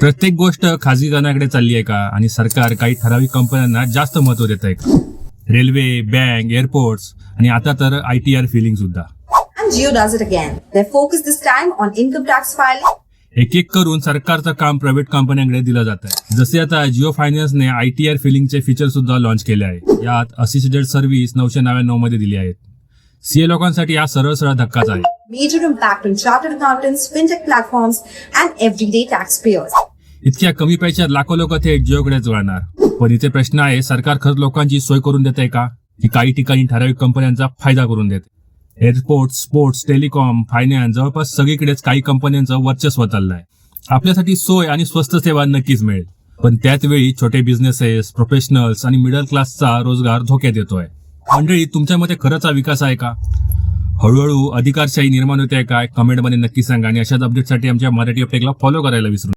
प्रत्येक गोष्ट खाजगीकरणाकडे चालली आहे का? आणि सरकार काही ठराविक कंपन्यांना जास्त महत्त्व देत आहे का? रेल्वे बँक एअरपोर्ट्स आणि आता तर आय टी आर फिलिंग सुद्धा. And Geo does it again. Their focus this time on income tax filing. एक एक करून सरकारचं काम प्रायव्हेट कंपन्यांकडे दिलं जात आहे जसे आता जिओ फायनान्सने आय टी आर फिलिंगचे फीचर सुद्धा लॉन्च केले आहे यात असिस्टेड सर्व्हिस नऊशे नव्याण्णवमध्ये दिली आहेत. सीए लोकांसाठी हा सरळ सरळ धक्काच आहे. Major impact on chartered accountants, fintech platforms, and everyday taxpayers. इतक्या कमी पैशात लाखो लोक थेट जिओकडेच वळणार. पण इथे प्रश्न आहे सरकार खरंच लोकांची सोय करून देत आहे का? की काही ठिकाणी ठराविक कंपन्यांचा फायदा करून देते. एअरपोर्ट स्पोर्ट्स टेलिकॉम फायनान्स जवळपास सगळीकडेच काही कंपन्यांचं वर्चस्व चाललं आहे आपल्यासाठी सोय आणि स्वस्त सेवा नक्कीच मिळेल. पण त्याच वेळी छोटे बिझनेसेस प्रोफेशनल्स आणि मिडल क्लासचा रोजगार धोक्यात येतोय. मंडळी तुमच्या मते खरंच हा विकास आहे का? हळूहळू अधिकारशाही निर्माण होते आहे का कमेंटमध्ये नक्की सांगा आणि अशाच अपडेटसाठी आमच्या मराठी अपटेकला फॉलो करायला विसरू